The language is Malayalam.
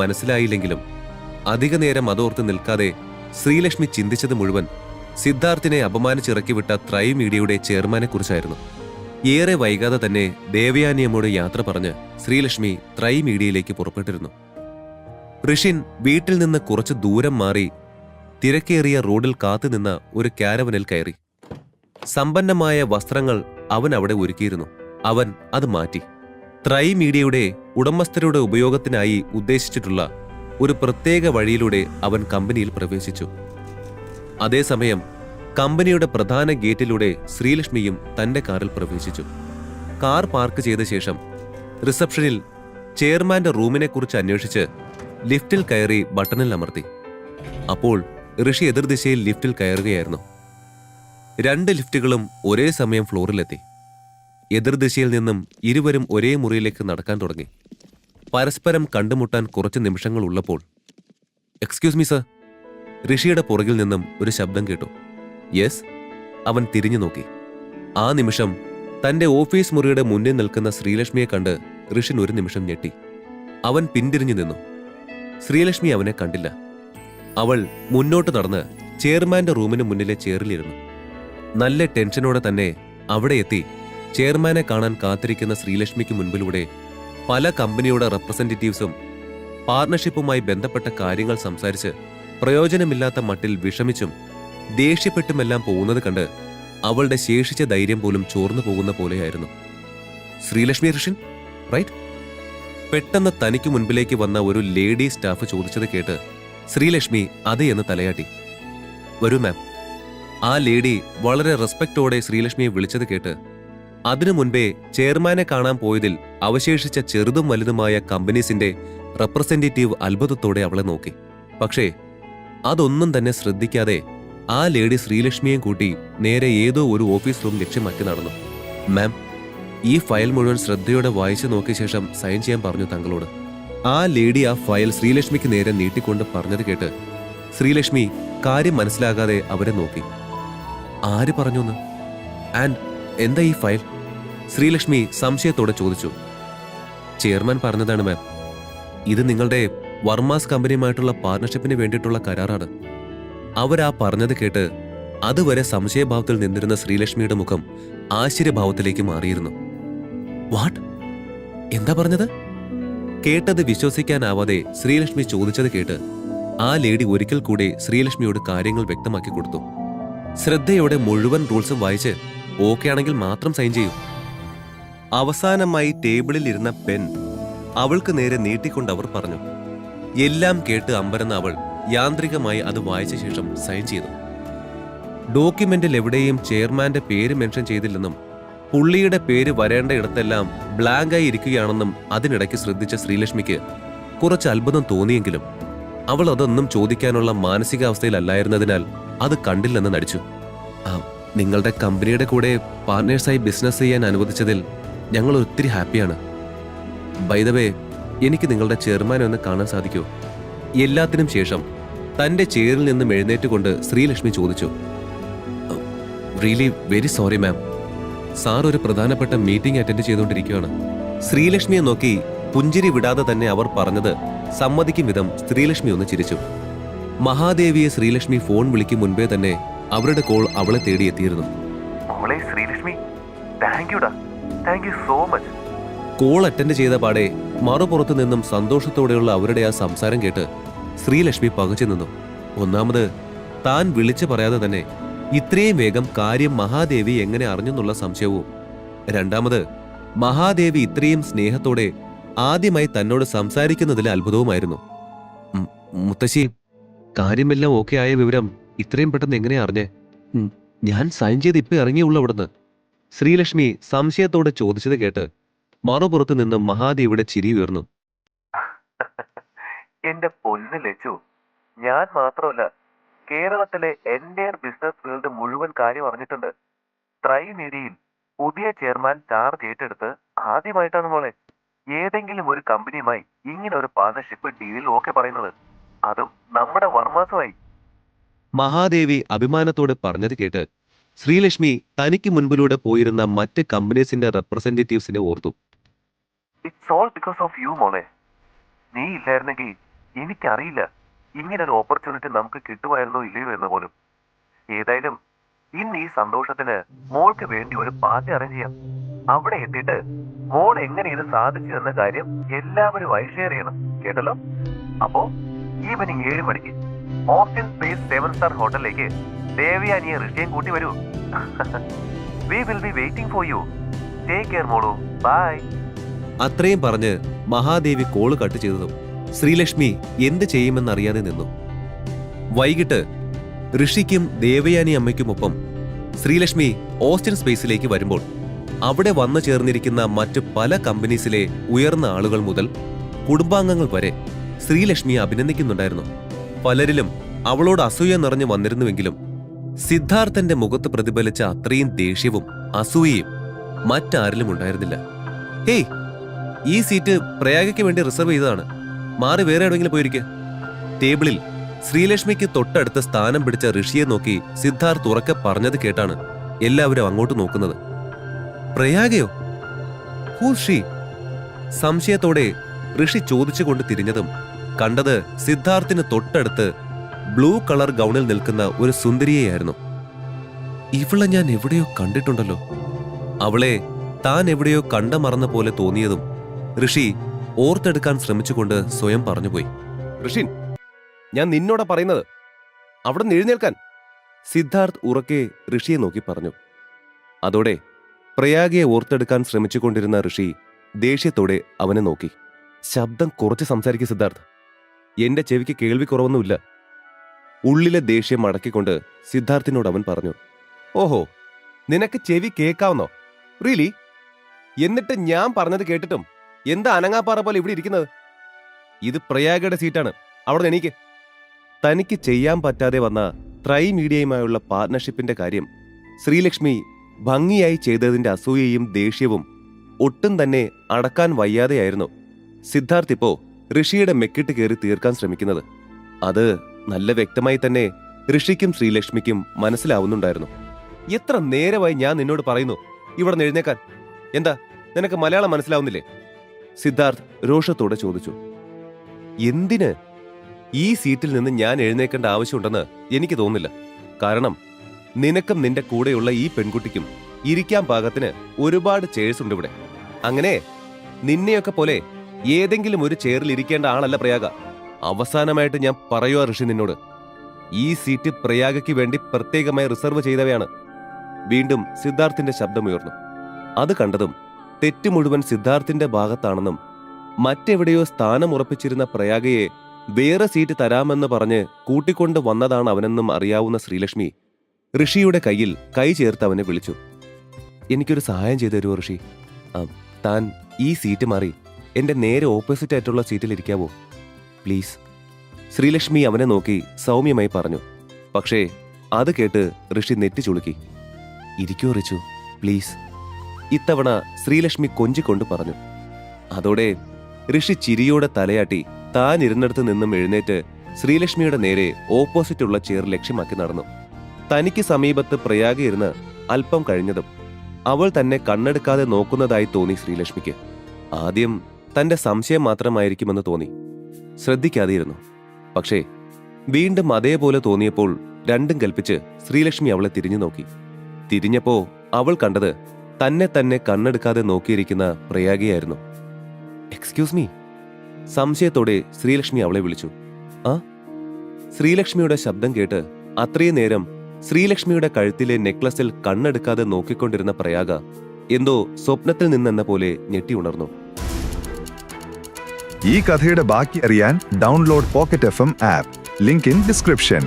മനസ്സിലായില്ലെങ്കിലും അധിക നേരം അതോർത്ത് നിൽക്കാതെ ശ്രീലക്ഷ്മി ചിന്തിച്ചത് മുഴുവൻ സിദ്ധാർത്ഥിനെ അപമാനിച്ചിറക്കി വിട്ട ത്രൈ മീഡിയയുടെ ചെയർമാനെക്കുറിച്ചായിരുന്നു. ഏറെ വൈകാതെ തന്നെ ദേവയാനിയമ്മോട് യാത്ര പറഞ്ഞ് ശ്രീലക്ഷ്മി ത്രൈ മീഡിയയിലേക്ക് പുറപ്പെട്ടിരുന്നു. ഋഷിൻ വീട്ടിൽ നിന്ന് കുറച്ച് ദൂരം മാറി തിരക്കേറിയ റോഡിൽ കാത്തുനിന്ന ഒരു കാരവനിൽ കയറി. സമ്പന്നമായ വസ്ത്രങ്ങൾ അവൻ അവിടെ ഒരുക്കിയിരുന്നു. അവൻ അത് മാറ്റി. ത്രൈ മീഡിയയുടെ ഉടമസ്ഥരുടെ ഉപയോഗത്തിനായി ഉദ്ദേശിച്ചിട്ടുള്ള ഒരു പ്രത്യേക വഴിയിലൂടെ അവൻ കമ്പനിയിൽ പ്രവേശിച്ചു. അതേസമയം കമ്പനിയുടെ പ്രധാന ഗേറ്റിലൂടെ ശ്രീലക്ഷ്മിയും തന്റെ കാറിൽ പ്രവേശിച്ചു. കാർ പാർക്ക് ചെയ്ത ശേഷം റിസപ്ഷനിൽ ചെയർമാന്റെ റൂമിനെക്കുറിച്ച് അന്വേഷിച്ച് ലിഫ്റ്റിൽ കയറി ബട്ടണിൽ അമർത്തി. അപ്പോൾ ഋഷി എതിർദിശയിൽ ലിഫ്റ്റിൽ കയറുകയായിരുന്നു. രണ്ട് ലിഫ്റ്റുകളും ഒരേ സമയം ഫ്ലോറിലെത്തി. എതിർദിശയിൽ നിന്നും ഇരുവരും ഒരേ മുറിയിലേക്ക് നടക്കാൻ തുടങ്ങി. പരസ്പരം കണ്ടുമുട്ടാൻ കുറച്ച് നിമിഷങ്ങൾ ഉള്ളപ്പോൾ എക്സ്ക്യൂസ് മീ സർ ഋഷിയുടെ പുറകിൽ നിന്നും ഒരു ശബ്ദം കേട്ടു. യെസ് അവൻ തിരിഞ്ഞു നോക്കി. ആ നിമിഷം തന്റെ ഓഫീസ് മുറിയുടെ മുന്നിൽ നിൽക്കുന്ന ശ്രീലക്ഷ്മിയെ കണ്ട് ഋഷിൻ ഒരു നിമിഷം ഞെട്ടി. അവൻ പിന്തിരിഞ്ഞു നിന്നു. ശ്രീലക്ഷ്മി അവനെ കണ്ടില്ല. അവൾ മുന്നോട്ട് നടന്ന് ചെയർമാന്റെ റൂമിന് മുന്നിലെ ചെയറിലിരുന്നു. നല്ല ടെൻഷനോടെ തന്നെ അവിടെ എത്തി ചെയർമാനെ കാണാൻ കാത്തിരിക്കുന്ന ശ്രീലക്ഷ്മിക്ക് മുൻപിലൂടെ പല കമ്പനിയുടെ റെപ്രസെന്റേറ്റീവ്സും പാർട്ണർഷിപ്പുമായി ബന്ധപ്പെട്ട കാര്യങ്ങൾ സംസാരിച്ച് പ്രയോജനമില്ലാത്ത മട്ടിൽ വിഷമിച്ചും ദേഷ്യപ്പെട്ടുമെല്ലാം പോകുന്നത് കണ്ട് അവളുടെ ശേഷിച്ച ധൈര്യം പോലും ചോർന്നു പോകുന്ന പോലെയായിരുന്നു. ശ്രീലക്ഷ്മി ഋഷിൻ റൈറ്റ് പെട്ടെന്ന് തനിക്ക് മുൻപിലേക്ക് വന്ന ഒരു ലേഡി സ്റ്റാഫ് ചോദിച്ചത് കേട്ട് ശ്രീലക്ഷ്മി അതെ എന്ന് തലയാട്ടി. വരൂ മാം ആ ലേഡി വളരെ റെസ്പെക്റ്റോടെ ശ്രീലക്ഷ്മിയെ വിളിച്ചത് കേട്ട് അതിനു മുൻപേ ചെയർമാനെ കാണാൻ പോയതിൽ അവശേഷിച്ച ചെറുതും വലുതുമായ കമ്പനീസിന്റെ റെപ്രസെന്റേറ്റീവ് അത്ഭുതത്തോടെ അവളെ നോക്കി. പക്ഷേ അതൊന്നും തന്നെ ശ്രദ്ധിക്കാതെ ആ ലേഡി ശ്രീലക്ഷ്മിയെയും കൂട്ടി നേരെ ഏതോ ഒരു ഓഫീസ് റൂം ലക്ഷ്യമാക്കി നടന്നു. മാം ഈ ഫയൽ മുഴുവൻ ശ്രദ്ധയോടെ വായിച്ചു നോക്കിയ ശേഷം സൈൻ ചെയ്യാൻ പറഞ്ഞു തങ്ങളോട്. ആ ലേഡി ആ ഫയൽ ശ്രീലക്ഷ്മിക്ക് നേരെ നീട്ടിക്കൊണ്ട് പറഞ്ഞത് കേട്ട് ശ്രീലക്ഷ്മി കാര്യം മനസ്സിലാകാതെ അവരെ നോക്കി. ആര് പറഞ്ഞുന്ന്? ആൻഡ് എന്താ ഈ ഫയൽ? ശ്രീലക്ഷ്മി സംശയത്തോടെ ചോദിച്ചു. ചെയർമാൻ പറഞ്ഞതാണ് മാം. ഇത് നിങ്ങളുടെ വർമാസ് കമ്പനിയുമായിട്ടുള്ള പാർട്ണർഷിപ്പിന് വേണ്ടിയിട്ടുള്ള കരാറാണ്. അവരാ പറഞ്ഞത് കേട്ട് അതുവരെ സംശയഭാവത്തിൽ നിന്നിരുന്ന ശ്രീലക്ഷ്മിയുടെ മുഖം ആശ്ചര്യഭാവത്തിലേക്ക് മാറിയിരുന്നു. വാട്ട് എന്താ പറഞ്ഞത്? കേട്ടത് വിശ്വസിക്കാനാവാതെ ശ്രീലക്ഷ്മി ചോദിച്ചത് കേട്ട് ആ ലേഡി ഒരിക്കൽ കൂടി ശ്രീലക്ഷ്മിയോട് കാര്യങ്ങൾ വ്യക്തമാക്കി കൊടുത്തു. ശ്രദ്ധയോടെ മുഴുവൻ റൂൾസും വായിച്ച് ഓക്കെ ആണെങ്കിൽ മാത്രം സൈൻ ചെയ്യൂ. അവസാനമായി ടേബിളിൽ ഇരുന്ന പെൻ അവൾക്ക് നേരെ നീട്ടിക്കൊണ്ട് അവർ പറഞ്ഞു. എല്ലാം കേട്ട് അമ്പരന്ന അവൾ യാന്ത്രികമായി അത് വായിച്ച ശേഷം സൈൻ ചെയ്തു. ഡോക്യുമെന്റിൽ എവിടെയും ചെയർമാന്റെ പേര് മെൻഷൻ ചെയ്തില്ലെന്നും പുള്ളിയുടെ പേര് വരേണ്ട ഇടത്തെല്ലാം ബ്ലാങ്കായി ഇരിക്കുകയാണെന്നും അതിനിടയ്ക്ക് ശ്രദ്ധിച്ച ശ്രീലക്ഷ്മിക്ക് കുറച്ച് അത്ഭുതം തോന്നിയെങ്കിലും അവൾ അതൊന്നും ചോദിക്കാനുള്ള മാനസികാവസ്ഥയിലല്ലായിരുന്നതിനാൽ അത് കണ്ടില്ലെന്ന് നടിച്ചു. ആ നിങ്ങളുടെ കമ്പനിയുടെ കൂടെ പാർട്ട്നേഴ്സായി ബിസിനസ് ചെയ്യാൻ അനുവദിച്ചതിൽ ഞങ്ങൾ ഒത്തിരി ഹാപ്പിയാണ്. ബൈദവേ എനിക്ക് നിങ്ങളുടെ ചെയർമാനെ ഒന്ന് കാണാൻ സാധിക്കൂ? എല്ലാത്തിനും ശേഷം തന്റെ ചെയറിൽ നിന്നും എഴുന്നേറ്റുകൊണ്ട് ശ്രീലക്ഷ്മി ചോദിച്ചു. Really very sorry ma'am sir ഒരു പ്രധാനപ്പെട്ട മീറ്റിംഗ് അറ്റൻഡ് ചെയ്തുകൊണ്ടിരിക്കുകയാണ്. ശ്രീലക്ഷ്മിയെ നോക്കി പുഞ്ചിരി വിടാതെ തന്നെ അവർ പറഞ്ഞത് സമ്മതിക്കും വിധം ശ്രീലക്ഷ്മി ഒന്ന് ചിരിച്ചു. മഹാദേവിയെ ശ്രീലക്ഷ്മി ഫോൺ വിളിക്കും മുൻപേ തന്നെ അവരുടെ കോൾ അവളെ തേടിയെത്തിയിരുന്നു മോളെ Sreelakshmi thank യുടാ thank you so much call attend ചെയ്ത പാടെ മറുപുറത്തു നിന്നും സന്തോഷത്തോടെയുള്ള അവരുടെ ആ സംസാരം കേട്ട് ശ്രീലക്ഷ്മി പകച്ചു നിന്നു. ഒന്നാമത് താൻ വിളിച്ചു പറയാതെ തന്നെ ഇത്രയും വേഗം കാര്യം മഹാദേവി എങ്ങനെ അറിഞ്ഞെന്നുള്ള സംശയവും. രണ്ടാമത് മഹാദേവി ഇത്രയും സ്നേഹത്തോടെ ആദ്യമായി തന്നോട് സംസാരിക്കുന്നതിൽ അത്ഭുതവുമായിരുന്നു. മുത്തശ്ശി കാര്യമെല്ലാം ഓക്കെ ആയ വിവരം ഇത്രയും പെട്ടെന്ന് എങ്ങനെയാ അറിഞ്ഞേ? ഞാൻ സൈൻ ചെയ്ത് ഇപ്പൊ ഇറങ്ങിയുള്ളൂ അവിടുന്ന്. ശ്രീലക്ഷ്മി സംശയത്തോടെ ചോദിച്ചത് കേട്ട് മറുപുറത്ത് നിന്ന് മഹാദേവിയുടെ ചിരി ഉയർന്നു. എന്റെ പൊന്ന് ലച്ചു ഞാൻ മാത്രമല്ല കേരളത്തിലെ എന്റെ ബിസിനസ് ഫീൽഡ് മുഴുവൻ കാര്യം അറിഞ്ഞിട്ടുണ്ട്. ത്രൈ മീഡിയയിൽ പുതിയ ചെയർമാൻ ചാർജ് ഏറ്റെടുത്ത് ആദ്യമായിട്ടാണ് മോളെ ഏതെങ്കിലും ഒരു കമ്പനിയുമായി ഇങ്ങനെ ഒരു പാർട്ണർഷിപ്പ് ഡീലിൽ ഓക്കെ പറയുന്നത്. അതും നമ്മുടെ വർമാസുമായി മഹാദേവി അഭിമാനത്തോട് പറഞ്ഞത് കേട്ട് ശ്രീലക്ഷ്മി തനിക്ക് മുൻപിലൂടെ പോയിരുന്ന മറ്റ് കമ്പനീസിന്റെ റെപ്രസെന്റേറ്റീവ്സിനെ ഓർത്തു. ബിക്കോസ് ഓഫ് യു നീ ഇല്ലായിരുന്നെങ്കിൽ എനിക്കറിയില്ല ഇങ്ങനെ ഒരു ഓപ്പർച്യൂണിറ്റി നമുക്ക് കിട്ടുമായിരുന്നോ ഇല്ലയോ എന്ന് പോലും. ഏതായാലും ഇന്ന് ഈ സന്തോഷത്തിന് മോൾക്ക് വേണ്ടി ഒരു പാർട്ടി അറേഞ്ച് ചെയ്യാം. അവിടെ എത്തിയിട്ട് മോൾ എങ്ങനെ ഇത് സാധിച്ചു എന്ന കാര്യം എല്ലാവരും ഷെയർ ചെയ്യണം. കേട്ടല്ലോ? അപ്പോ ഈവനിങ് ഏഴ് മണിക്ക് ഓസ്റ്റിൻ സ്പേസ് സെവൻ സ്റ്റാർ ഹോട്ടലിലേക്ക് ദേവയാനിയെ ഋഷിയും കൂട്ടി വരൂ. We will be waiting for you take care മോളു. ബൈ അത്രയും പറഞ്ഞ് മഹാദേവി കോൾ കട്ട് ചെയ്തതും ശ്രീലക്ഷ്മി എന്ത് ചെയ്യുമെന്നറിയാതെ നിന്നു. വൈകിട്ട് ഋഷിക്കും ദേവയാനി അമ്മയ്ക്കുമൊപ്പം ശ്രീലക്ഷ്മി ഓസ്റ്റിൻ സ്പേസിലേക്ക് വരുമ്പോൾ അവിടെ വന്നു ചേർന്നിരിക്കുന്ന മറ്റ് പല കമ്പനീസിലെ ഉയർന്ന ആളുകൾ മുതൽ കുടുംബാംഗങ്ങൾ വരെ ശ്രീലക്ഷ്മിയെ അഭിനന്ദിക്കുന്നുണ്ടായിരുന്നു. പലരിലും അവളോട് അസൂയ നിറഞ്ഞു വന്നിരുന്നുവെങ്കിലും സിദ്ധാർത്ഥന്റെ മുഖത്ത് പ്രതിഫലിച്ച അത്രയും ദേഷ്യവും അസൂയയും മറ്റാരിലും ഉണ്ടായിരുന്നില്ല. ഹേയ് ഈ സീറ്റ് പ്രയാഗയ്ക്ക് വേണ്ടി റിസർവ് ചെയ്തതാണ്. മാറി വേറെ എവിടെയെങ്കിലും പോയിരിക്കെ. ടേബിളിൽ ശ്രീലക്ഷ്മിക്ക് തൊട്ടടുത്ത സ്ഥാനം പിടിച്ച ഋഷിയെ നോക്കി സിദ്ധാർത്ഥ് ഉറക്കെ പറഞ്ഞത് കേട്ടാണ് എല്ലാവരും അങ്ങോട്ട് നോക്കുന്നത്. പ്രയാഗയോ? ഹൂ ഷീ സംശയത്തോടെ ഋഷി ചോദിച്ചുകൊണ്ട് തിരിഞ്ഞതും കണ്ടത് സിദ്ധാർത്ഥിന് തൊട്ടടുത്ത് ബ്ലൂ കളർ ഗൗണിൽ നിൽക്കുന്ന ഒരു സുന്ദരിയെയായിരുന്നു. ഇവളെ ഞാൻ എവിടെയോ കണ്ടിട്ടുണ്ടല്ലോ. അവളെ താൻ എവിടെയോ കണ്ട മറന്ന പോലെ തോന്നിയതും ഋഷി ഓർത്തെടുക്കാൻ ശ്രമിച്ചുകൊണ്ട് സ്വയം പറഞ്ഞുപോയി. ഋഷിൻ ഞാൻ നിന്നോടാ പറയുന്നത്. അവിടെ എഴുന്നേൽക്കാൻ. സിദ്ധാർത്ഥ് ഉറക്കെ ഋഷിയെ നോക്കി പറഞ്ഞു. അതോടെ പ്രയാഗയെ ഓർത്തെടുക്കാൻ ശ്രമിച്ചുകൊണ്ടിരുന്ന ഋഷി ദേഷ്യത്തോടെ അവനെ നോക്കി. ശബ്ദം കുറച്ച് സംസാരിക്കും സിദ്ധാർത്ഥ്. എന്റെ ചെവിക്ക് കേൾവി കുറവൊന്നുമില്ല ഉള്ളിലെ ദേഷ്യം മടക്കിക്കൊണ്ട് സിദ്ധാർത്ഥിനോട് അവൻ പറഞ്ഞു ഓഹോ നിനക്ക് ചെവി കേൾക്കാവുന്നോ? റിയലി എന്നിട്ട് ഞാൻ പറഞ്ഞത് കേട്ടിട്ടും എന്താ അനങ്ങാപ്പാറ പോലെ ഇവിടെ ഇരിക്കുന്നത്? ഇത് പ്രയാഗയുടെ സീറ്റാണ്. അവിടെ എനിക്ക് തനിക്ക് ചെയ്യാൻ പറ്റാതെ വന്ന ത്രൈ മീഡിയയുമായുള്ള പാർട്ണർഷിപ്പിന്റെ കാര്യം ശ്രീലക്ഷ്മി ഭംഗിയായി ചെയ്തതിന്റെ അസൂയയും ദേഷ്യവും ഒട്ടും തന്നെ അടക്കാൻ വയ്യാതെയായിരുന്നു. സിദ്ധാർത്ഥ് ഇപ്പോ ഋഷിയുടെ മെക്കിട്ട് കയറി തീർക്കാൻ ശ്രമിക്കുന്നത്. അത് നല്ല വ്യക്തമായി തന്നെ ഋഷിക്കും ശ്രീലക്ഷ്മിക്കും മനസ്സിലാവുന്നുണ്ടായിരുന്നു. എത്ര നേരമായി ഞാൻ നിന്നോട് പറയുന്നു ഇവിടെ എഴുന്നേക്കാൻ? എന്താ നിനക്ക് മലയാളം മനസ്സിലാവുന്നില്ലേ? സിദ്ധാർത്ഥ് രോഷത്തോടെ ചോദിച്ചു. എന്തിന്? ഈ സീറ്റിൽ നിന്ന് ഞാൻ എഴുന്നേക്കേണ്ട ആവശ്യമുണ്ടെന്ന് എനിക്ക് തോന്നുന്നില്ല. കാരണം നിനക്കും നിന്റെ കൂടെയുള്ള ഈ പെൺകുട്ടിക്കും ഇരിക്കാൻ പാകത്തിന് ഒരുപാട് ചേഴ്സ് ഉണ്ട് ഇവിടെ അങ്ങനെ നിന്നെയൊക്കെ പോലെ ഏതെങ്കിലും ഒരു ചെയറിൽ ഇരിക്കേണ്ട ആളല്ല പ്രയാഗ. അവസാനമായിട്ട് ഞാൻ പറയുക ഋഷി നിന്നോട്. ഈ സീറ്റ് പ്രയാഗയ്ക്ക് വേണ്ടി പ്രത്യേകമായി റിസർവ് ചെയ്തവയാണ്. വീണ്ടും സിദ്ധാർത്ഥിന്റെ ശബ്ദമുയർന്നു. അത് കണ്ടതും തെറ്റ് മുഴുവൻ സിദ്ധാർത്ഥിന്റെ ഭാഗത്താണെന്നും മറ്റെവിടെയോ സ്ഥാനം ഉറപ്പിച്ചിരുന്ന പ്രയാഗയെ വേറെ സീറ്റ് തരാമെന്ന് പറഞ്ഞ് കൂട്ടിക്കൊണ്ട് വന്നതാണ് അവനെന്നും അറിയാവുന്ന ശ്രീലക്ഷ്മി ഋഷിയുടെ കയ്യിൽ കൈ ചേർത്ത് അവനെ വിളിച്ചു. എനിക്കൊരു സഹായം ചെയ്തു തരുമോ ഋഷി? താൻ ഈ സീറ്റ് മാറി എന്റെ നേരെ ഓപ്പോസിറ്റ് ആയിട്ടുള്ള സീറ്റിൽ ഇരിക്കാവോ? പ്ലീസ് ശ്രീലക്ഷ്മി അവനെ നോക്കി സൗമ്യമായി പറഞ്ഞു. പക്ഷേ അത് കേട്ട് ഋഷി നെറ്റി ചുളുക്കി. ഇരിക്കൂ റിച്ചു. പ്ലീസ് ഇത്തവണ ശ്രീലക്ഷ്മി കൊഞ്ചിക്കൊണ്ട് പറഞ്ഞു. അതോടെ ഋഷി ചിരിയോടെ തലയാട്ടി താൻ ഇരുന്നിടത്ത് നിന്നും എഴുന്നേറ്റ് ശ്രീലക്ഷ്മിയുടെ നേരെ ഓപ്പോസിറ്റുള്ള ചെയർ ലക്ഷ്യമാക്കി നടന്നു. തനിക്ക് സമീപത്ത് പ്രയാഗ ഇരുന്ന് അല്പം കഴിഞ്ഞതും അവൾ തന്നെ കണ്ണെടുക്കാതെ നോക്കുന്നതായി തോന്നി ശ്രീലക്ഷ്മിക്ക്. ആദ്യം തന്റെ സംശയം മാത്രമായിരിക്കുമെന്ന് തോന്നി. ശ്രദ്ധിക്കാതെയിരുന്നു പക്ഷേ വീണ്ടും അതേപോലെ തോന്നിയപ്പോൾ രണ്ടും കൽപ്പിച്ച് ശ്രീലക്ഷ്മി അവളെ തിരിഞ്ഞു നോക്കി. തിരിഞ്ഞപ്പോ അവൾ കണ്ടത് തന്നെ തന്നെ കണ്ണെടുക്കാതെ നോക്കിയിരിക്കുന്ന പ്രയാഗയായിരുന്നു. എക്സ്ക്യൂസ് മീ സംശയത്തോടെ ശ്രീലക്ഷ്മി അവളെ വിളിച്ചു. ആ? ശ്രീലക്ഷ്മിയുടെ ശബ്ദം കേട്ട് അത്രയും നേരം ശ്രീലക്ഷ്മിയുടെ കഴുത്തിലെ നെക്ലസിൽ കണ്ണെടുക്കാതെ നോക്കിക്കൊണ്ടിരുന്ന പ്രയാഗ എന്തോ സ്വപ്നത്തിൽ നിന്നെന്ന പോലെ ഞെട്ടിയുണർന്നു ഈ കഥയുടെ ബാക്കി അറിയാൻ download Pocket F app link in description